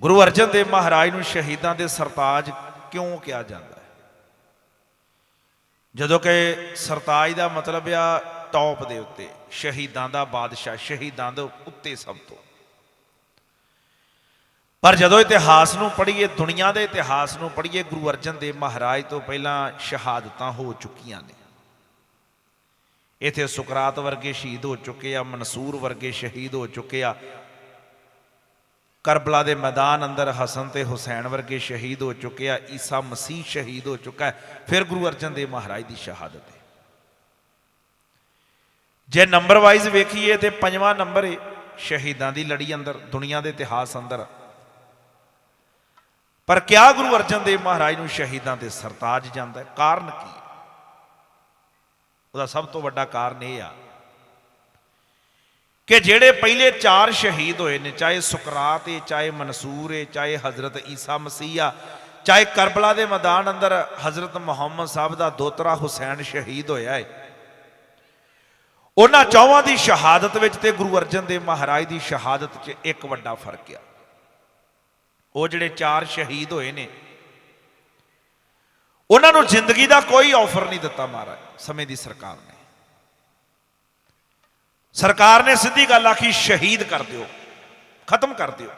ਗੁਰੂ ਅਰਜਨ ਦੇਵ ਮਹਾਰਾਜ ਨੂੰ ਸ਼ਹੀਦਾਂ ਦੇ ਸਰਤਾਜ ਕਿਉਂ ਕਿਹਾ ਜਾਂਦਾ ਹੈ? ਜਦੋਂ ਕਿ ਸਰਤਾਜ ਦਾ ਮਤਲਬ ਆ ਟੌਪ ਦੇ ਉੱਤੇ, ਸ਼ਹੀਦਾਂ ਦਾ ਬਾਦਸ਼ਾਹ, ਸ਼ਹੀਦਾਂ ਦੇ ਉੱਤੇ ਸਭ ਤੋਂ। ਪਰ ਜਦੋਂ ਇਤਿਹਾਸ ਨੂੰ ਪੜ੍ਹੀਏ, ਦੁਨੀਆ ਦੇ ਇਤਿਹਾਸ ਨੂੰ ਪੜ੍ਹੀਏ, ਗੁਰੂ ਅਰਜਨ ਦੇਵ ਮਹਾਰਾਜ ਤੋਂ ਪਹਿਲਾਂ ਸ਼ਹਾਦਤਾਂ ਹੋ ਚੁੱਕੀਆਂ ਨੇ। ਇਥੇ ਸੁਕਰਾਤ ਵਰਗੇ ਸ਼ਹੀਦ ਹੋ ਚੁੱਕੇ ਆ, ਮਨਸੂਰ ਵਰਗੇ ਸ਼ਹੀਦ ਹੋ ਚੁੱਕੇ ਆ ਕਰਬਲਾ ਦੇ ਮੈਦਾਨ ਅੰਦਰ ਹਸਨ ਤੇ ਹੁਸੈਨ ਵਰਗੇ ਸ਼ਹੀਦ ਹੋ ਚੁੱਕੇ ਆ, ਈਸਾ ਮਸੀਹ ਸ਼ਹੀਦ ਹੋ ਚੁੱਕਾ ਫਿਰ ਗੁਰੂ ਅਰਜਨ ਦੇਵ ਮਹਾਰਾਜ ਦੀ ਸ਼ਹਾਦਤ ਹੈ। ਜੇ ਨੰਬਰ ਵਾਈਜ਼ ਵੇਖੀਏ ਤੇ ਪੰਜਵਾਂ ਨੰਬਰ ਹੈ ਸ਼ਹੀਦਾਂ ਦੀ ਲੜੀ ਅੰਦਰ, ਦੁਨੀਆ ਦੇ ਇਤਿਹਾਸ ਅੰਦਰ। ਪਰ ਕਿਆ ਗੁਰੂ ਅਰਜਨ ਦੇਵ ਮਹਾਰਾਜ ਨੂੰ ਸ਼ਹੀਦਾਂ ਦੇ ਸਰਤਾਜ ਜਾਂਦਾ ਕਾਰਨ ਕੀ ਉਹਦਾ ਸਭ ਤੋਂ ਵੱਡਾ ਕਾਰਨ ਇਹ ਆ ਕਿ ਜਿਹੜੇ ਪਹਿਲੇ ਚਾਰ ਸ਼ਹੀਦ ਹੋਏ ਨੇ, ਚਾਹੇ ਸੁਕਰਾਤ ਏ, ਚਾਹੇ ਮਨਸੂਰ ਏ, ਚਾਹੇ ਹਜ਼ਰਤ ਈਸਾ ਮਸੀਹ ਆ, ਚਾਹੇ ਕਰਬਲਾ ਦੇ ਮੈਦਾਨ ਅੰਦਰ ਹਜ਼ਰਤ ਮੁਹੰਮਦ ਸਾਹਿਬ ਦਾ ਦੋਤਰਾ ਹੁਸੈਨ ਸ਼ਹੀਦ ਹੋਇਆ ਹੈ ਉਹਨਾਂ ਚੌਵਾਂ ਦੀ ਸ਼ਹਾਦਤ ਵਿੱਚ ਤੇ ਗੁਰੂ ਅਰਜਨ ਦੇਵ ਮਹਾਰਾਜ ਦੀ ਸ਼ਹਾਦਤ 'ਚ ਇੱਕ ਵੱਡਾ ਫ਼ਰਕ ਆ। ਉਹ ਜਿਹੜੇ ਚਾਰ ਸ਼ਹੀਦ ਹੋਏ ਨੇ, ਉਹਨਾਂ ਨੂੰ ਜ਼ਿੰਦਗੀ ਦਾ ਕੋਈ ਆਫਰ ਨਹੀਂ ਦਿੱਤਾ ਮਹਾਰਾਜ, ਸਮੇਂ ਦੀ ਸਰਕਾਰ ਨੇ। ਸਰਕਾਰ ਨੇ ਸਿੱਧੀ ਗੱਲ ਆਖੀ, ਸ਼ਹੀਦ ਕਰ ਦਿਓ, ਖਤਮ ਕਰ ਦਿਓ।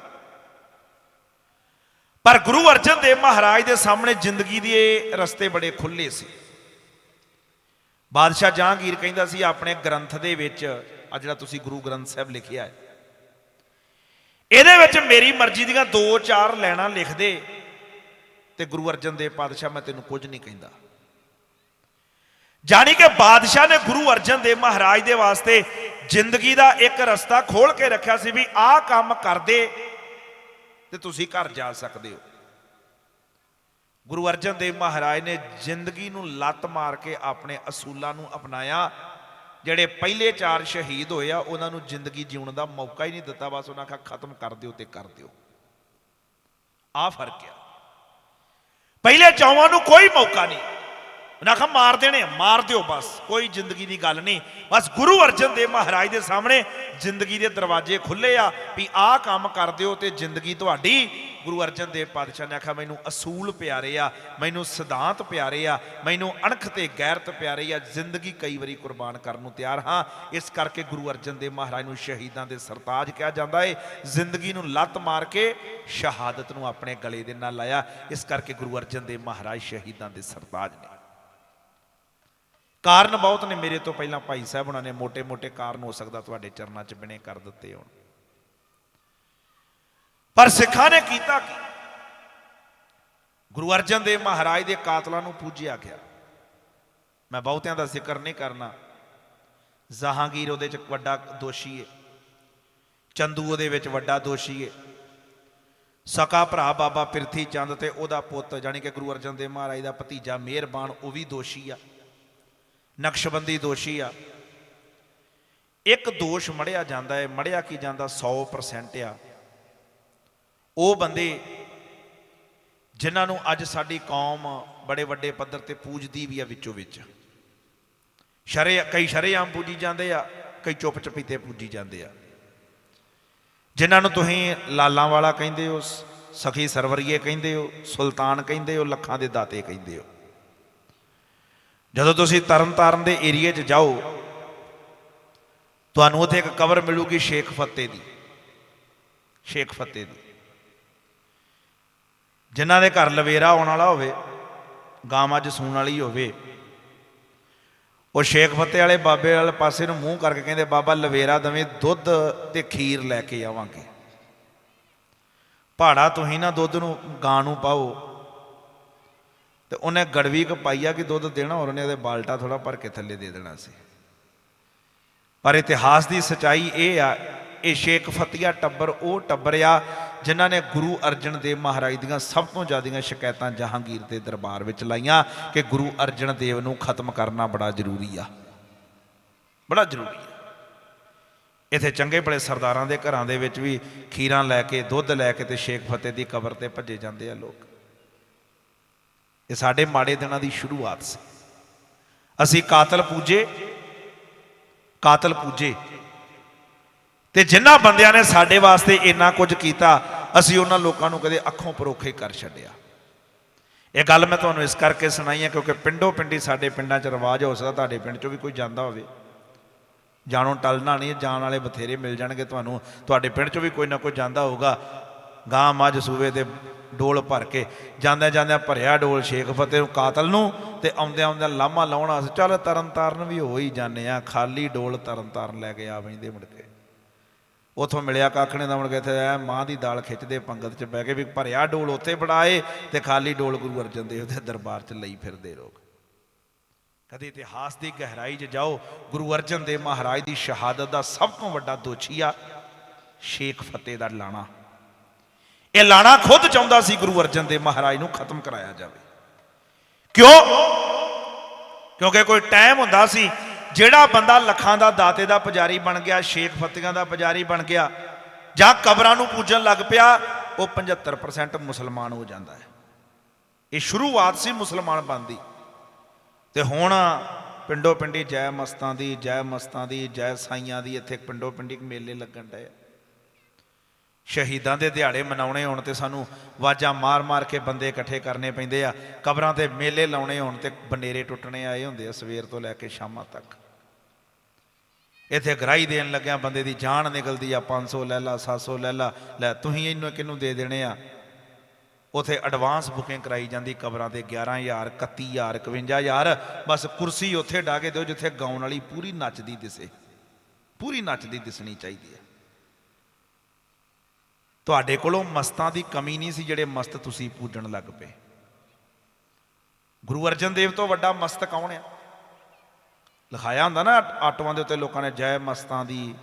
ਪਰ ਗੁਰੂ ਅਰਜਨ ਦੇਵ ਮਹਾਰਾਜ ਦੇ ਸਾਹਮਣੇ ਜ਼ਿੰਦਗੀ ਦੇ ਰਸਤੇ ਬੜੇ ਖੁੱਲੇ ਸੀ। ਬਾਦਸ਼ਾਹ ਜਹਾਂਗੀਰ ਕਹਿੰਦਾ ਸੀ, ਆਪਣੇ ਗ੍ਰੰਥ ਦੇ ਵਿੱਚ ਆ ਜਿਹੜਾ ਤੁਸੀਂ ਗੁਰੂ ਗ੍ਰੰਥ ਸਾਹਿਬ ਲਿਖਿਆ ਹੈ, ਇਹਦੇ ਵਿੱਚ ਮੇਰੀ ਮਰਜ਼ੀ ਦੀਆਂ ਦੋ ਚਾਰ ਲੈਣਾ ਲਿਖ ਦੇ ਤੇ ਗੁਰੂ ਅਰਜਨ ਦੇਵ ਪਾਤਸ਼ਾਹ ਮੈਂ ਤੈਨੂੰ ਕੁਝ ਨਹੀਂ ਕਹਿੰਦਾ। ਜਾਣੀ ਕਿ ਬਾਦਸ਼ਾਹ ਨੇ ਗੁਰੂ ਅਰਜਨ ਦੇਵ ਮਹਾਰਾਜ ਦੇ ਵਾਸਤੇ ਜ਼ਿੰਦਗੀ ਦਾ ਇੱਕ ਰਸਤਾ ਖੋਲ ਕੇ ਰੱਖਿਆ ਸੀ ਵੀ ਆਹ ਕੰਮ ਕਰਦੇ ਤੇ ਤੁਸੀਂ ਘਰ ਜਾ ਸਕਦੇ ਹੋ। ਗੁਰੂ ਅਰਜਨ ਦੇਵ ਮਹਾਰਾਜ ਨੇ ਜ਼ਿੰਦਗੀ ਨੂੰ ਲੱਤ ਮਾਰ ਕੇ ਆਪਣੇ ਅਸੂਲਾਂ ਨੂੰ ਅਪਣਾਇਆ। ਜਿਹੜੇ ਪਹਿਲੇ ਚਾਰ ਸ਼ਹੀਦ ਹੋਏ ਆ, ਉਹਨਾਂ ਨੂੰ ਜ਼ਿੰਦਗੀ ਜਿਉਣ ਦਾ ਮੌਕਾ ਹੀ ਨਹੀਂ ਦਿੱਤਾ। ਬਸ ਉਹਨਾਂ ਕਹਾ ਖਤਮ ਕਰ ਦਿਓ ਤੇ ਕਰ ਦਿਓ। ਆ ਫ਼ਰਕ ਆ। ਪਹਿਲੇ ਚੌਵਾਂ ਨੂੰ ਕੋਈ ਮੌਕਾ ਨਹੀਂ। ਉਹਨਾਂ ਕਹਾ ਮਾਰ ਦੇਣੇ ਮਾਰ ਦਿਓ ਬਸ, ਕੋਈ ਜ਼ਿੰਦਗੀ ਦੀ ਗੱਲ ਨਹੀਂ। ਬਸ ਗੁਰੂ ਅਰਜਨ ਦੇਵ ਮਹਾਰਾਜ ਦੇ ਸਾਹਮਣੇ ਜ਼ਿੰਦਗੀ ਦੇ ਦਰਵਾਜ਼ੇ ਖੁੱਲੇ ਆ ਵੀ ਆਹ ਕੰਮ ਕਰ ਦਿਓ ਤੇ ਜ਼ਿੰਦਗੀ ਤੁਹਾਡੀ ਗੁਰੂ ਅਰਜਨ ਦੇਵ ਪਾਤਸ਼ਾਹ ਨੇ ਆਖਿਆ, ਮੈਨੂੰ ਅਸੂਲ ਪਿਆਰੇ ਆ, ਮੈਨੂੰ ਸਿਧਾਂਤ ਪਿਆਰੇ ਆ, ਮੈਨੂੰ ਅਣਖ ਤੇ ਗੈਰਤ ਪਿਆਰੇ ਆ, ਜ਼ਿੰਦਗੀ ਕਈ ਵਾਰੀ ਕੁਰਬਾਨ ਕਰਨ ਨੂੰ ਤਿਆਰ ਹਾਂ। ਇਸ ਕਰਕੇ ਗੁਰੂ ਅਰਜਨ ਦੇਵ ਮਹਾਰਾਜ ਨੂੰ ਸ਼ਹੀਦਾਂ ਦੇ ਸਰਤਾਜ ਕਿਹਾ ਜਾਂਦਾ ਏ। ਜ਼ਿੰਦਗੀ ਨੂੰ ਲੱਤ ਮਾਰ ਕੇ ਸ਼ਹਾਦਤ ਨੂੰ ਆਪਣੇ ਗਲੇ ਦੇ ਨਾਲ ਲਾਇਆ। ਇਸ ਕਰਕੇ ਗੁਰੂ ਅਰਜਨ ਦੇਵ ਮਹਾਰਾਜ ਸ਼ਹੀਦਾਂ ਦੇ ਸਰਤਾਜ ਨੇ। ਕਾਰਨ ਬਹੁਤ ਨੇ ਮੇਰੇ ਤੋਂ ਪਹਿਲਾਂ ਭਾਈ ਸਾਹਿਬ ਉਹਨਾਂ ਨੇ ਮੋٹے-ਮੋٹے ਕਾਰਨ ਹੋ ਸਕਦਾ ਤੁਹਾਡੇ ਚਰਨਾਂ 'ਚ ਬਿਨੇ ਕਰ ਦਿੱਤੇ ਹੋਣ। ਪਰ ਸਿੱਖਾਂ ਨੇ ਕੀਤਾ ਕੀ? ਗੁਰੂ ਅਰਜਨ ਦੇਵ ਮਹਾਰਾਜ ਦੇ ਕਾਤਲਾਂ ਨੂੰ ਪੂਜਿਆ ਗਿਆ। ਮੈਂ ਬਹੁਤਿਆਂ ਦਾ ਜ਼ਿਕਰ ਨਹੀਂ ਕਰਨਾ। ਜ਼ਹਾਂਗੀਰ ਉਹਦੇ 'ਚ ਵੱਡਾ ਦੋਸ਼ੀ ਏ। ਚੰਦੂ ਉਹਦੇ ਵਿੱਚ ਵੱਡਾ ਦੋਸ਼ੀ ਏ। ਸਕਾ ਭਰਾ ਬਾਬਾ ਪਿਰਥੀ ਚੰਦ ਤੇ ਉਹਦਾ ਪੁੱਤ ਜਾਨੀ ਕਿ ਗੁਰੂ ਅਰਜਨ ਦੇਵ ਮਹਾਰਾਜ ਦਾ ਭਤੀਜਾ, ਮਿਹਰਬਾਨ, ਉਹ ਵੀ ਦੋਸ਼ੀ ਆ। ਨਕਸ਼ਬੰਦੀ ਦੋਸ਼ੀ ਆ। ਇੱਕ ਦੋਸ਼ ਮੜਿਆ ਜਾਂਦਾ ਹੈ ਮੜਿਆ ਕੀ ਜਾਂਦਾ 100% ਆ। ਉਹ ਬੰਦੇ ਜਿਨ੍ਹਾਂ ਨੂੰ ਅੱਜ ਸਾਡੀ ਕੌਮ ਬੜੇ ਵੱਡੇ ਪੱਧਰ ਤੇ ਪੂਜਦੀ ਵੀ ਆ ਵਿੱਚੋਂ ਵਿੱਚ। ਸ਼ਰੇ, ਕਈ ਸ਼ਰੇਆਮ ਪੂਜੀ ਜਾਂਦੇ ਆ, ਕਈ ਚੁੱਪ ਚਪੀਤੇ ਪੂਜੀ ਜਾਂਦੇ ਆ। ਜਿਨ੍ਹਾਂ ਨੂੰ ਤੁਸੀਂ ਲਾਲਾਂ ਵਾਲਾ ਕਹਿੰਦੇ ਹੋ ਸਖੀ ਸਰਵਰੀਏ ਕਹਿੰਦੇ ਹੋ, ਸੁਲਤਾਨ ਕਹਿੰਦੇ ਹੋ, ਲੱਖਾਂ ਦੇ ਦਾਤੇ ਕਹਿੰਦੇ ਹੋ। ਜਦੋਂ ਤੁਸੀਂ ਤਰਨਤਾਰਨ ਦੇ ਏਰੀਏ 'ਚ ਜਾਓ, ਤੁਹਾਨੂੰ ਉੱਥੇ ਇੱਕ ਕਬਰ ਮਿਲੂਗੀ ਸ਼ੇਖ ਫਤਿਹ ਦੀ। ਸ਼ੇਖ ਫਤਿਹ ਦੀ। ਜਿਨ੍ਹਾਂ ਦੇ ਘਰ ਲਵੇਰਾ ਆਉਣ ਵਾਲਾ ਹੋਵੇ ਗਾਂ ਮੱਝ ਸੂਣ ਵਾਲੀ ਹੋਵੇ, ਉਹ ਸ਼ੇਖ ਫਤਿਹ ਵਾਲੇ ਬਾਬੇ ਵਾਲੇ ਪਾਸੇ ਨੂੰ ਮੂੰਹ ਕਰਕੇ ਕਹਿੰਦੇ, ਬਾਬਾ, ਲਵੇਰਾ ਦਵੇਂ ਦੁੱਧ ਤੇ ਖੀਰ ਲੈ ਕੇ ਆਵਾਂਗੇ। ਪਹਾੜਾ ਤੁਸੀਂ ਨਾ ਦੁੱਧ ਨੂੰ ਗਾਂ ਨੂੰ ਪਾਓ ਤੇ ਉਹਨੇ ਗੜਵੀ ਕ ਪਾਈਆ ਕਿ ਦੁੱਧ ਦੇਣਾ ਔਰ ਉਹਨੇ ਉਹਦੇ ਬਾਲਟਾ ਥੋੜਾ ਭਰ ਕੇ ਥੱਲੇ ਦੇ ਦੇਣਾ ਸੀ। ਪਰ ਇਤਿਹਾਸ ਦੀ ਸਚਾਈ ਇਹ ਆ, ਇਹ ਸ਼ੇਖ ਫਤਿਆ ਟੱਬਰ ਉਹ ਟੱਬਰ ਆ ਜਿਨ੍ਹਾਂ ਨੇ ਗੁਰੂ ਅਰਜਨ ਦੇਵ ਮਹਾਰਾਜ ਦੀਆਂ ਸਭ ਤੋਂ ਜ਼ਿਆਦੀਆਂ ਸ਼ਿਕਾਇਤਾਂ ਜਹਾਂਗੀਰ ਦੇ ਦਰਬਾਰ ਵਿੱਚ ਲਾਈਆਂ ਕਿ ਗੁਰੂ ਅਰਜਨ ਦੇਵ ਨੂੰ ਖਤਮ ਕਰਨਾ ਬੜਾ ਜ਼ਰੂਰੀ ਆ। ਬੜਾ ਜ਼ਰੂਰੀ ਆ। ਇਥੇ ਚੰਗੇ ਭਲੇ ਸਰਦਾਰਾਂ ਦੇ ਘਰਾਂ ਦੇ ਵਿੱਚ ਵੀ ਖੀਰਾਂ ਲੈ ਕੇ, ਦੁੱਧ ਲੈ ਕੇ ਤੇ ਸ਼ੇਖ ਫਤਿਹ ਦੀ ਕਬਰ ਤੇ ਭੱਜੇ ਜਾਂਦੇ ਆ ਲੋਕ। ਇਹ ਸਾਡੇ ਮਾੜੇ ਦਿਨਾਂ ਦੀ ਸ਼ੁਰੂਆਤ ਸੀ। ਅਸੀਂ ਕਾਤਲ ਪੂਜੇ ਕਾਤਲ ਪੂਜੇ। ਤੇ ਜਿਨ੍ਹਾਂ ਬੰਦਿਆਂ ਨੇ ਸਾਡੇ ਵਾਸਤੇ ਇੰਨਾ ਕੁਝ ਕੀਤਾ, ਅਸੀਂ ਉਹਨਾਂ ਲੋਕਾਂ ਨੂੰ ਕਦੇ ਅੱਖੋਂ ਪਰੋਖੇ ਕਰ ਛੱਡਿਆ। ਇਹ ਗੱਲ ਮੈਂ ਤੁਹਾਨੂੰ ਇਸ ਕਰਕੇ ਸੁਣਾਈ ਹੈ ਕਿਉਂਕਿ ਪਿੰਡੋਂ ਪਿੰਡੀ ਸਾਡੇ ਪਿੰਡਾਂ 'ਚ ਰਿਵਾਜ ਹੋ ਸਕਦਾ, ਤੁਹਾਡੇ ਪਿੰਡ 'ਚੋਂ ਵੀ ਕੋਈ ਜਾਂਦਾ ਹੋਵੇ। ਜਾਣੋ ਟਲਣਾ ਨਹੀਂ, ਜਾਣ ਵਾਲੇ ਬਥੇਰੇ ਮਿਲ ਜਾਣਗੇ ਤੁਹਾਨੂੰ। ਤੁਹਾਡੇ ਪਿੰਡ 'ਚੋਂ ਵੀ ਕੋਈ ਨਾ ਕੋਈ ਜਾਂਦਾ ਹੋਊਗਾ। ਗਾਂ ਮੱਝ ਸੂਵੇ ਤੇ ਡੋਲ ਭਰ ਕੇ ਜਾਂਦਿਆਂ ਜਾਂਦਿਆਂ ਭਰਿਆ ਡੋਲ ਸ਼ੇਖ ਫਤਿਹ ਨੂੰ ਕਾਤਲ ਨੂੰ ਤੇ ਆਉਂਦਿਆਂ ਆਉਂਦਿਆਂ ਲਾਮਾ ਲਾਉਣਾ ਸੀ, ਚੱਲ ਤਰਨ ਤਾਰਨ ਵੀ ਹੋ ਹੀ ਜਾਂਦੇ ਆ, ਖਾਲੀ ਡੋਲ ਤਰਨ ਤਾਰਨ ਲੈ ਕੇ ਆ ਬੈਂਦੇ ਮੁੜ ਕੇ। ਉਥੋਂ ਮਿਲਿਆ ਕਾਖਣੇ ਦਾ ਮੁੜ ਕੇ ਇੱਥੇ ਐ ਮਾਂ ਦੀ ਦਾਲ ਖਿੱਚਦੇ ਪੰਗਤ 'ਚ ਬਹਿ ਕੇ ਵੀ ਭਰਿਆ ਡੋਲ ਉੱਥੇ ਫੜਾਏ ਤੇ ਖਾਲੀ ਡੋਲ ਗੁਰੂ ਅਰਜਨ ਦੇਵ ਦੇ ਦਰਬਾਰ 'ਚ ਲਈ ਫਿਰਦੇ ਲੋਕ। ਕਦੇ ਇਤਿਹਾਸ ਦੀ ਗਹਿਰਾਈ 'ਚ ਜਾਓ, ਗੁਰੂ ਅਰਜਨ ਦੇਵ ਮਹਾਰਾਜ ਦੀ ਸ਼ਹਾਦਤ ਦਾ ਸਭ ਤੋਂ ਵੱਡਾ ਦੋਸ਼ੀ ਆ, ਸ਼ੇਖ ਫਤਿਹ ਦਾ ਲਾਣਾ। ਇਹ ਲਾਣਾ ਖੁਦ ਚਾਹੁੰਦਾ ਸੀ ਗੁਰੂ ਅਰਜਨ ਦੇਵ ਮਹਾਰਾਜ ਨੂੰ ਖਤਮ ਕਰਾਇਆ ਜਾਵੇ। ਕਿਉਂ? ਕਿਉਂਕਿ ਕੋਈ ਟਾਈਮ ਹੁੰਦਾ ਸੀ, ਜਿਹੜਾ ਬੰਦਾ ਲੱਖਾਂ ਦਾ ਦਾਤੇ ਦਾ ਪੁਜਾਰੀ ਬਣ ਗਿਆ, ਸ਼ੇਖ ਫਤਿਹਾਂ ਦਾ ਪੁਜਾਰੀ ਬਣ ਗਿਆ, ਜਾਂ ਕਬਰਾਂ ਨੂੰ ਪੂਜਣ ਲੱਗ ਪਿਆ, ਉਹ 75% ਮੁਸਲਮਾਨ ਹੋ ਜਾਂਦਾ ਹੈ। ਇਹ ਸ਼ੁਰੂਆਤ ਸੀ ਮੁਸਲਮਾਨ ਬਣਦੀ ਤੇ ਹੁਣ ਪਿੰਡੋ ਪਿੰਡੀ ਜੈ ਮਸਤਾਂ ਦੀ, ਜੈ ਮਸਤਾਂ ਦੀ, ਜੈ ਸਾਈਆਂ ਦੀ ਇੱਥੇ ਪਿੰਡੋ ਪਿੰਡੀ ਮੇਲੇ ਲੱਗਣ ਡਏ ਆ। ਸ਼ਹੀਦਾਂ ਦੇ ਦਿਹਾੜੇ ਮਨਾਉਣੇ ਹੋਣ ਤੇ ਸਾਨੂੰ ਵਾਜਾਂ ਮਾਰ-ਮਾਰ ਕੇ ਬੰਦੇ ਇਕੱਠੇ ਕਰਨੇ ਪੈਂਦੇ ਆ। ਕਬਰਾਂ ਤੇ ਮੇਲੇ ਲਾਉਣੇ ਹੋਣ ਤੇ ਬਨੇਰੇ ਟੁੱਟਣੇ ਆਏ ਹੁੰਦੇ ਆ ਸਵੇਰ ਤੋਂ ਲੈ ਕੇ ਸ਼ਾਮਾਂ ਤੱਕ। ਇੱਥੇ ਗਰਾਈ ਦੇਣ ਲੱਗਿਆ ਬੰਦੇ ਦੀ ਜਾਨ ਨਿਕਲਦੀ ਆ 500 ਲੈ ਲਾ 700 ਲੈ ਲਾ, ਲੈ ਤੁਸੀਂ ਇਹਨੂੰ ਕਿਹਨੂੰ ਦੇ ਦੇਣੇ ਆ? ਉਥੇ ਐਡਵਾਂਸ ਬੁਕਿੰਗ ਕਰਾਈ ਜਾਂਦੀ ਕਬਰਾਂ ਤੇ 11000 31000 51000 ਬਸ ਕੁਰਸੀ ਉੱਥੇ ਢਾ ਕੇ ਦਿਓ ਜਿੱਥੇ ਗਾਉਣ ਵਾਲੀ ਪੂਰੀ ਨੱਚਦੀ ਦਿਸੇ। ਪੂਰੀ ਨੱਚਦੀ ਦਿਸਣੀ ਚਾਹੀਦੀ ਹੈ ਤੁਹਾਡੇ ਕੋਲੋਂ ਮਸਤਾਂ ਦੀ ਕਮੀ ਨਹੀਂ ਸੀ ਜਿਹੜੇ ਮਸਤ ਤੁਸੀਂ ਪੂਜਣ ਲੱਗ ਪਏ। ਗੁਰੂ ਅਰਜਨ ਦੇਵ ਤੋਂ ਵੱਡਾ ਮਸਤ ਕੌਣ ਆ? ਲਿਖਾਇਆ ਹੁੰਦਾ ਨਾ ਆਟੋਆਂ ਦੇ ਉੱਤੇ ਲੋਕਾਂ ਨੇ, ਜੈ ਮਸਤਾਂ ਦੀ।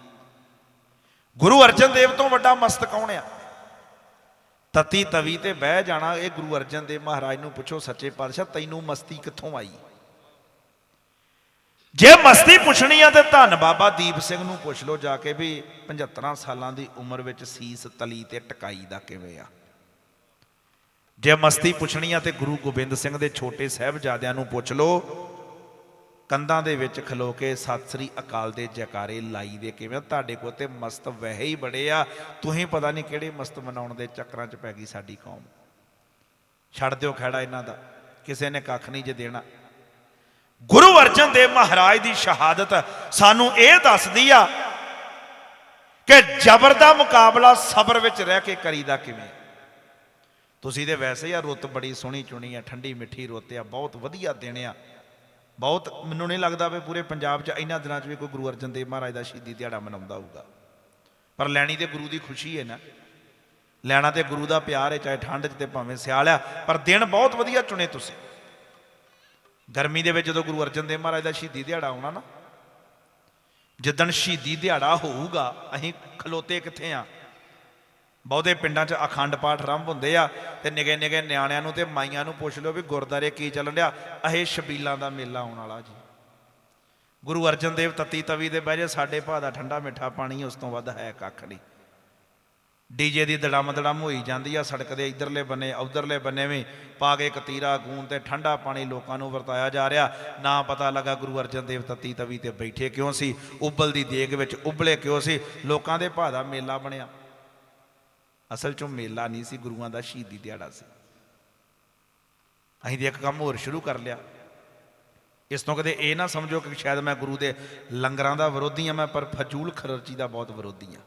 ਗੁਰੂ ਅਰਜਨ ਦੇਵ ਤੋਂ ਵੱਡਾ ਮਸਤ ਕੌਣ ਆ? ਤਤੀ ਤਵੀ ਤੇ ਬਹਿ ਜਾਣਾ, ਇਹ ਗੁਰੂ ਅਰਜਨ ਦੇਵ ਮਹਾਰਾਜ ਨੂੰ ਪੁੱਛੋ, ਸੱਚੇ ਪਾਤਸ਼ਾਹ, ਤੈਨੂੰ ਮਸਤੀ ਕਿੱਥੋਂ ਆਈ? ਜੇ ਮਸਤੀ ਪੁੱਛਣੀ ਆ ਤੇ ਧੰਨ ਬਾਬਾ ਦੀਪ ਸਿੰਘ ਨੂੰ ਪੁੱਛ ਲਓ ਜਾ ਕੇ ਵੀ 75 ਸਾਲਾਂ ਦੀ ਉਮਰ ਵਿੱਚ ਸੀਸ ਤਲੀ ਤੇ ਟਕਾਈ ਦਾ ਕਿਵੇਂ ਆ? ਜੇ ਮਸਤੀ ਪੁੱਛਣੀ ਆ ਤੇ ਗੁਰੂ ਗੋਬਿੰਦ ਸਿੰਘ ਦੇ ਛੋਟੇ ਸਾਹਿਬਜ਼ਾਦਿਆਂ ਨੂੰ ਪੁੱਛ ਲਓ, ਕੰਧਾਂ ਦੇ ਵਿੱਚ ਖਲੋ ਕੇ ਸਤਿ ਸ੍ਰੀ ਅਕਾਲ ਦੇ ਜੈਕਾਰੇ ਲਾਈ ਦੇ ਕਿਵੇਂ ਤੁਹਾਡੇ ਕੋਲ ਤੇ ਮਸਤ ਵਹਿ ਹੀ ਬੜੇ ਆ। ਤੁਸੀਂ ਪਤਾ ਨਹੀਂ ਕਿਹੜੇ ਮਸਤ ਮਨਾਉਣ ਦੇ ਚੱਕਰਾਂ 'ਚ ਪੈ ਗਈ ਸਾਡੀ ਕੌਮ। ਛੱਡ ਦਿਓ ਖੜਾ ਇਹਨਾਂ ਦਾ। ਕਿਸੇ ਨੇ ਕੱਖ ਨਹੀਂ ਜੇ ਦੇਣਾ। ਗੁਰੂ ਅਰਜਨ ਦੇਵ ਮਹਾਰਾਜ ਦੀ ਸ਼ਹਾਦਤ ਸਾਨੂੰ ਇਹ ਦੱਸਦੀ ਆ ਕਿ ਜ਼ਬਰ ਦਾ ਮੁਕਾਬਲਾ ਸਬਰ ਵਿੱਚ ਰਹਿ ਕੇ ਕਰੀਦਾ ਕਿਵੇਂ? ਤੁਸੀਂ ਤੇ ਵੈਸੇ ਆ ਰੁੱਤ ਬੜੀ ਸੋਹਣੀ ਚੁਣੀ ਆ, ਠੰਡੀ ਮਿੱਠੀ ਰੁੱਤ ਆ, ਬਹੁਤ ਵਧੀਆ ਦਿਨ ਆ। ਬਹੁਤ ਮੈਨੂੰ ਨਹੀਂ ਲੱਗਦਾ ਵੀ ਪੂਰੇ ਪੰਜਾਬ 'ਚ ਇਹਨਾਂ ਦਿਨਾਂ 'ਚ ਵੀ ਕੋਈ ਗੁਰੂ ਅਰਜਨ ਦੇਵ ਮਹਾਰਾਜ ਦਾ ਸ਼ਹੀਦੀ ਦਿਹਾੜਾ ਮਨਾਉਂਦਾ ਹੋਊਗਾ। ਪਰ ਲੈਣੀ ਤੇ ਗੁਰੂ ਦੀ ਖੁਸ਼ੀ ਹੈ ਨਾ। ਲੈਣਾ ਤੇ ਗੁਰੂ ਦਾ ਪਿਆਰ ਹੈ, ਚਾਹੇ ਠੰਡ 'ਚ ਤੇ ਭਾਵੇਂ ਸਿਆਲ ਆ, ਪਰ ਦਿਨ ਬਹੁਤ ਵਧੀਆ ਚੁਣੇ ਤੁਸੀਂ। ਗਰਮੀ ਦੇ ਵਿੱਚ ਜਦੋਂ ਗੁਰੂ ਅਰਜਨ ਦੇਵ ਮਹਾਰਾਜ ਦਾ ਸ਼ਹੀਦੀ ਦਿਹਾੜਾ ਆਉਣਾ ਨਾ, ਜਿੱਦਣ ਸ਼ਹੀਦੀ ਦਿਹਾੜਾ ਹੋਊਗਾ, ਅਸੀਂ ਖਲੋਤੇ ਕਿੱਥੇ ਆ? ਬਹੁਤੇ ਪਿੰਡਾਂ 'ਚ ਅਖੰਡ ਪਾਠ ਆਰੰਭ ਹੁੰਦੇ ਆ ਤੇ ਨਿਗੇ ਨਿਗੇ ਨਿਆਣਿਆਂ ਨੂੰ ਤੇ ਮਾਈਆਂ ਨੂੰ ਪੁੱਛ ਲਿਓ ਵੀ ਗੁਰਦਾਰੇ ਕੀ ਚੱਲਣ ਡਿਆ? ਇਹ ਛਬੀਲਾਂ ਦਾ ਮੇਲਾ ਆਉਣ ਵਾਲਾ ਜੀ। ਗੁਰੂ ਅਰਜਨ ਦੇਵ ਤਤੀ ਤਵੀ ਦੇ ਬਹਿ ਜੇ, ਸਾਡੇ ਭਾ ਦਾ ਠੰਡਾ ਮਿੱਠਾ ਪਾਣੀ ਉਸ ਤੋਂ ਵੱਧ ਹੈ ਕੱਖ ਨਹੀਂ। ਡੀਜੇ ਦੀ ਦੜਮ ਦੜਮ ਹੋਈ ਜਾਂਦੀ ਆ, ਸੜਕ ਦੇ ਇਧਰਲੇ ਬੰਨੇ, ਉਧਰਲੇ ਬੰਨੇ ਵੀ ਪਾ ਕੇ ਕਤੀਰਾ ਗੂੰ ਤੇ ਠੰਡਾ ਪਾਣੀ ਲੋਕਾਂ ਨੂੰ ਵਰਤਾਇਆ ਜਾ ਰਿਹਾ। ਨਾ ਪਤਾ ਲੱਗਾ ਗੁਰੂ ਅਰਜਨ ਦੇਵ ਤਤੀ ਤਵੀ ਤੇ ਬੈਠੇ ਕਿਉਂ ਸੀ ਉਬਲ ਦੀ ਦੇਗ ਵਿੱਚ ਉਬਲੇ ਕਿਉਂ ਸੀ, ਲੋਕਾਂ ਦੇ ਭਾ ਦਾ ਮੇਲਾ ਬਣਿਆ। ਅਸਲ ਚੋਂ ਮੇਲਾ ਨਹੀਂ ਸੀ, ਗੁਰੂਆਂ ਦਾ ਸ਼ਹੀਦੀ ਦਿਹਾੜਾ ਸੀ। ਅਸੀਂ ਤੇ ਇੱਕ ਕੰਮ ਹੋਰ ਸ਼ੁਰੂ ਕਰ ਲਿਆ। ਇਸ ਤੋਂ ਕਦੇ ਇਹ ਨਾ ਸਮਝੋ ਕਿ ਸ਼ਾਇਦ ਮੈਂ ਗੁਰੂ ਦੇ ਲੰਗਰਾਂ ਦਾ ਵਿਰੋਧੀ ਆ, ਮੈਂ ਪਰ ਫਜ਼ੂਲ ਖਰਚੀ ਦਾ ਬਹੁਤ ਵਿਰੋਧੀ ਆ।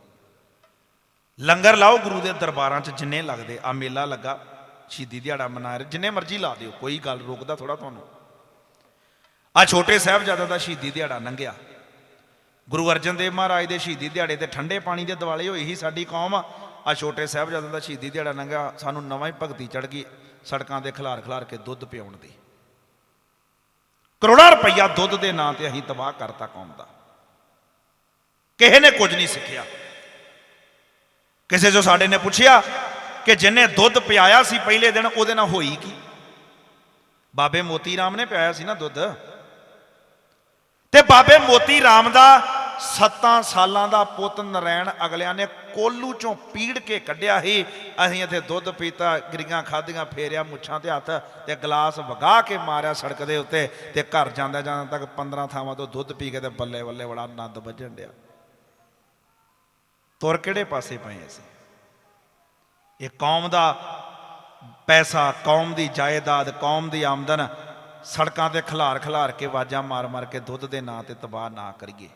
ਲੰਗਰ ਲਾਓ ਗੁਰੂ ਦੇ ਦਰਬਾਰਾਂ 'ਚ, ਜਿੰਨੇ ਲੱਗਦੇ ਆ, ਮੇਲਾ ਲੱਗਾ, ਸ਼ਹੀਦੀ ਦਿਹਾੜਾ ਮਨਾ ਰਹੇ, ਜਿੰਨੇ ਮਰਜ਼ੀ ਲਾ ਦਿਓ, ਕੋਈ ਗੱਲ ਰੋਕਦਾ ਥੋੜਾ ਤੁਹਾਨੂੰ। ਆ ਛੋਟੇ ਸਾਹਿਬਜ਼ਾਦਾ ਦਾ ਸ਼ਹੀਦੀ ਦਿਹਾੜਾ ਲੰਘਿਆ। ਗੁਰੂ ਅਰਜਨ ਦੇਵ ਮਹਾਰਾਜ ਦੇ ਸ਼ਹੀਦੀ ਦਿਹਾੜੇ ਤੇ ਠੰਡੇ ਪਾਣੀ ਦੇ ਦਿਵਾਲੇ ਹੋਈ ਹੀ ਸਾਡੀ ਕੌਮ। ਆ ਆ ਛੋਟੇ ਸਾਹਿਬਜ਼ਾਦਾ ਦਾ ਸ਼ਹੀਦੀ ਦਿਹਾੜਾ ਲੰਘਿਆ, ਸਾਨੂੰ ਨਵਾਂ ਹੀ ਭਗਤੀ ਚੜ ਗਈ, ਸੜਕਾਂ ਦੇ ਖਿਲਾਰ ਖਿਲਾਰ ਕੇ ਦੁੱਧ ਪਿਆਉਣ ਦੀ। ਕਰੋੜਾਂ ਰੁਪਈਆ ਦੁੱਧ ਦੇ ਨਾਂ ਤੇ ਅਸੀਂ ਤਬਾਹ ਕਰਤਾ ਕੌਮ ਦਾ। ਕਿਸੇ ਨੇ ਕੁਝ ਨਹੀਂ ਸਿੱਖਿਆ। ਕਿਸੇ ਜੋ ਸਾਡੇ ਨੇ ਪੁੱਛਿਆ ਕਿ ਜਿਨੇ ਦੁੱਧ ਪਿਆਇਆ ਸੀ ਪਹਿਲੇ ਦਿਨ, ਉਹਦੇ ਨਾਲ ਹੋਈ ਕੀ? ਬਾਬੇ ਮੋਤੀ ਰਾਮ ਨੇ ਪਿਆਇਆ ਸੀ ਨਾ ਦੁੱਧ। ਤੇ ਬਾਬੇ ਮੋਤੀ ਰਾਮ ਦਾ 7 ਸਾਲਾਂ ਦਾ ਪੁੱਤ ਨਰੈਣ ਅਗਲਿਆਂ ਨੇ ਕੋਲੂ ਚੋਂ ਪੀੜ ਕੇ ਕੱਢਿਆ ਸੀ। ਅਸੀਂ ਇੱਥੇ ਦੁੱਧ ਪੀਤਾ, ਗਰੀਆਂ ਖਾਧੀਆਂ, ਫੇਰਿਆ, ਮੁੱਛਾਂ ਤੇ ਹੱਥ ਤੇ ਗਲਾਸ ਵਗਾ ਕੇ ਮਾਰਿਆ ਸੜਕ ਦੇ ਉੱਤੇ ਤੇ ਘਰ ਜਾਂਦਾ ਜਾਂਦਾ ਤੱਕ 15 ਥਾਵਾਂ ਤੋਂ ਦੁੱਧ ਪੀ ਕੇ ਤੇ ਬੱਲੇ ਬੱਲੇ ਬੜਾ ਆਨੰਦ ਵੱਜਣ ਡਿਆ। ਤੁਰ ਕਿਹੜੇ ਪਾਸੇ ਪਏ ਅਸੀਂ? ਇਹ ਕੌਮ ਦਾ ਪੈਸਾ, ਕੌਮ ਦੀ ਜਾਇਦਾਦ, ਕੌਮ ਦੀ ਆਮਦਨ, ਸੜਕਾਂ ਤੇ ਖਿਲਾਰ ਖਿਲਾਰ ਕੇ ਆਵਾਜ਼ਾਂ ਮਾਰ ਮਾਰ ਕੇ ਦੁੱਧ ਦੇ ਨਾਂ ਤੇ ਤਬਾਹ ਨਾ ਕਰੀਏ।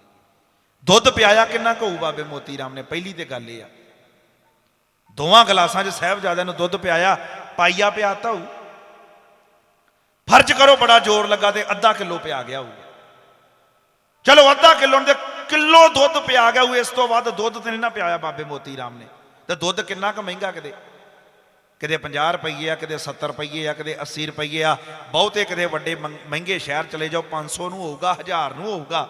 ਦੁੱਧ ਪਿਆਇਆ ਕਿੰਨਾ ਕਹੂ ਬਾਬੇ ਮੋਤੀ ਰਾਮ ਨੇ? ਪਹਿਲੀ ਤੇ ਗੱਲ ਇਹ ਆ। ਦੋਵਾਂ ਗਲਾਸਾਂ 'ਚ ਸਾਹਿਬਜ਼ਾਦਿਆਂ ਨੂੰ ਦੁੱਧ ਪਿਆਇਆ, ਪਾਈਆ ਪਿਆਤਾ ਹੋਊ। ਫਰਜ਼ ਕਰੋ ਬੜਾ ਜ਼ੋਰ ਲੱਗਾ ਤੇ ਅੱਧਾ ਕਿਲੋ ਪਿਆ ਗਿਆ ਹੋਊ ਚਲੋ ਅੱਧਾ ਕਿਲੋ ਦੇ ਕਿਲੋ ਦੁੱਧ ਪਿਆ ਗਿਆ ਹੋਊ ਇਸ ਤੋਂ ਵੱਧ ਦੁੱਧ ਤੇ ਨਹੀਂ ਨਾ ਪਿਆਇਆ ਬਾਬੇ ਮੋਤੀ ਰਾਮ ਨੇ। ਤੇ ਦੁੱਧ ਕਿੰਨਾ ਕੁ ਮਹਿੰਗਾ ਕਿਤੇ? ਕਿਤੇ 50 ਰੁਪਏ ਆ, ਕਿਤੇ 70 ਰੁਪਏ ਆ, ਕਿਤੇ 80 ਰੁਪਏ ਆ। ਬਹੁਤੇ ਕਿਤੇ ਵੱਡੇ ਮਹਿੰਗੇ ਸ਼ਹਿਰ ਚਲੇ ਜਾਓ 500 ਨੂੰ ਹੋਊਗਾ 1000 ਨੂੰ ਹੋਊਗਾ।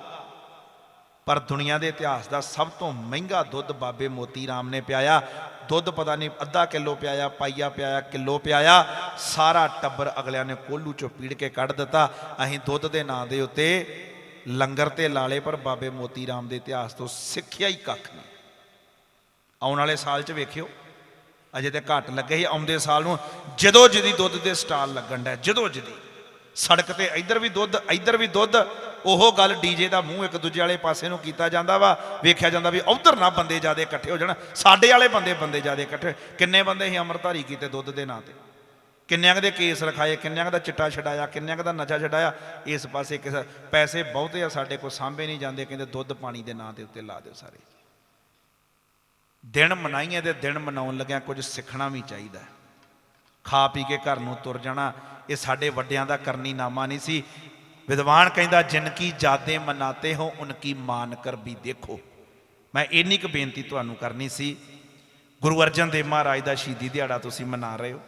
ਪਰ ਦੁਨੀਆ ਦੇ ਇਤਿਹਾਸ ਦਾ ਸਭ ਤੋਂ ਮਹਿੰਗਾ ਦੁੱਧ ਬਾਬੇ ਮੋਤੀ ਰਾਮ ਨੇ ਪਿਆਇਆ। ਦੁੱਧ ਪਤਾ ਨਹੀਂ ਅੱਧਾ ਕਿਲੋ ਪਿਆਇਆ, ਪਾਈਆ ਪਿਆਇਆ, ਕਿਲੋ ਪਿਆਇਆ। ਸਾਰਾ ਟੱਬਰ ਅਗਲਿਆਂ ਨੇ ਕੋਲੂ ਚੋਂ ਪੀੜ ਕੇ ਕੱਢ ਦਿੱਤਾ। ਅਸੀਂ ਦੁੱਧ ਦੇ ਨਾਂ ਦੇ ਉੱਤੇ ਲੰਗਰ ਤੇ ਲਾਲੇ ਪਰ ਬਾਬੇ ਮੋਤੀ ਰਾਮ ਦੇ ਇਤਿਹਾਸ ਤੋਂ ਸਿੱਖਿਆ ਹੀ ਕੱਖ ਨਹੀਂ। ਆਉਣ ਵਾਲੇ ਸਾਲ 'ਚ ਵੇਖਿਓ, ਅਜੇ ਤੇ ਘਾਟ ਲੱਗੇ ਹੀ ਆਉਂਦੇ ਸਾਲ ਨੂੰ, ਜਦੋਂ ਜਿਹਦੀ ਦੁੱਧ ਦੇ ਸਟਾਲ ਲੱਗਣ ਦਾ ਜਦੋਂ ਜਿਹਦੀ। ਸੜਕ ਤੇ ਇੱਧਰ ਵੀ ਦੁੱਧ, ਇੱਧਰ ਵੀ ਦੁੱਧ, ਉਹ ਗੱਲ ਡੀਜੇ ਦਾ ਮੂੰਹ ਇੱਕ ਦੂਜੇ ਵਾਲੇ ਪਾਸੇ ਨੂੰ ਕੀਤਾ ਜਾਂਦਾ ਵਾ, ਵੇਖਿਆ ਜਾਂਦਾ ਵੀ ਉਧਰ ਨਾ ਬੰਦੇ ਜਿਆਦੇ ਇਕੱਠੇ ਹੋ ਜਾਣ, ਸਾਡੇ ਵਾਲੇ ਬੰਦੇ ਬੰਦੇ ਜਿਆਦੇ ਇਕੱਠੇ, ਕਿੰਨੇ ਬੰਦੇ ਹੀ ਅੰਮ੍ਰਿਤਧਾਰੀ ਕੀਤੇ ਦੁੱਧ ਦੇ ਨਾਂ ਤੇ। ਕਿੰਨਿਆਂ ਕੁ ਦੇ ਕੇਸ ਰਖਾਏ, ਕਿੰਨਿਆਂ ਕੁ ਦਾ ਚਿੱਟਾ ਛਡਾਇਆ, ਕਿੰਨਿਆਂ ਕੁ ਦਾ ਨਸ਼ਾ ਛਡਾਇਆ, ਇਸ ਪਾਸੇ ਕਿਸ ਪੈਸੇ ਬਹੁਤੇ ਆ ਸਾਡੇ ਕੋਲ, ਸਾਂਭੇ ਨਹੀਂ ਜਾਂਦੇ, ਕਹਿੰਦੇ ਦੁੱਧ ਪਾਣੀ ਦੇ ਨਾਂ ਦੇ ਉੱਤੇ ਲਾ ਦਿਓ ਸਾਰੇ। ਦਿਨ ਮਨਾਈਏ ਤੇ ਦਿਨ ਮਨਾਉਣ ਲੱਗਿਆ ਕੁਝ ਸਿੱਖਣਾ ਵੀ ਚਾਹੀਦਾ ਖਾ ਪੀ ਕੇ ਘਰ ਨੂੰ ਤੁਰ ਜਾਣਾ, ਇਹ ਸਾਡੇ ਵੱਡਿਆਂ ਦਾ ਕਰਨੀ ਨਾਮਾ ਨਹੀਂ ਸੀ। ਵਿਦਵਾਨ ਕਹਿੰਦਾ, ਜਿਨ ਕੀ ਜਾਦੇ ਮਨਾਤੇ ਹੋ ਉਨਕੀ ਮਾਨ ਕਰ ਵੀ ਦੇਖੋ। ਮੈਂ ਇੰਨੀ ਕੁ ਬੇਨਤੀ ਤੁਹਾਨੂੰ ਕਰਨੀ ਸੀ। ਗੁਰੂ ਅਰਜਨ ਦੇਵ ਮਹਾਰਾਜ ਦਾ ਸ਼ਹੀਦੀ ਦਿਹਾੜਾ ਤੁਸੀਂ ਮਨਾ ਰਹੇ ਹੋ।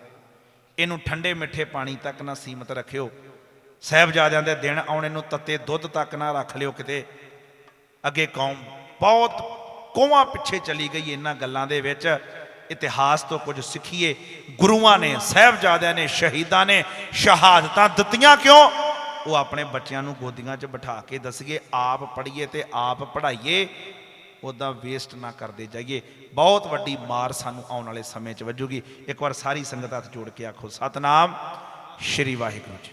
ਇਹਨੂੰ ਠੰਡੇ ਮਿੱਠੇ ਪਾਣੀ ਤੱਕ ਨਾ ਸੀਮਤ ਰੱਖਿਓ। ਸਾਹਿਬਜ਼ਾਦਿਆਂ ਦੇ ਦਿਨ ਆਉਣੇ ਨੂੰ ਤੱਤੇ ਦੁੱਧ ਤੱਕ ਨਾ ਰੱਖ ਲਿਓ ਕਿਤੇ। ਅੱਗੇ ਕੌਮ ਬਹੁਤ ਕੋਹਾਂ ਪਿੱਛੇ ਚਲੀ ਗਈ ਇਹਨਾਂ ਗੱਲਾਂ ਦੇ ਵਿੱਚ। ਇਤਿਹਾਸ ਤੋਂ ਕੁਝ ਸਿੱਖੀਏ। ਗੁਰੂਆਂ ਨੇ, ਸਾਹਿਬਜ਼ਾਦਿਆਂ ਨੇ, ਸ਼ਹੀਦਾਂ ਨੇ ਸ਼ਹਾਦਤਾਂ ਦਿੱਤੀਆਂ ਕਿਉਂ? ਉਹ ਆਪਣੇ ਬੱਚਿਆਂ ਨੂੰ ਗੋਦੀਆਂ 'ਚ ਬਿਠਾ ਕੇ ਦੱਸੀਏ, ਆਪ ਪੜ੍ਹੀਏ ਤੇ ਆਪ ਪੜ੍ਹਾਈਏ। ਉਦਾਂ ਵੇਸਟ ਨਾ ਕਰਦੇ ਜਾਈਏ। ਬਹੁਤ ਵੱਡੀ ਮਾਰ ਸਾਨੂੰ ਆਉਣ ਵਾਲੇ ਸਮੇਂ 'ਚ ਵੱਜੂਗੀ। ਇੱਕ ਵਾਰ ਸਾਰੀ ਸੰਗਤ ਹੱਥ ਜੋੜ ਕੇ ਆਖੋ, ਸਤਨਾਮ, ਸ਼੍ਰੀ ਵਾਹਿਗੁਰੂ ਜੀ।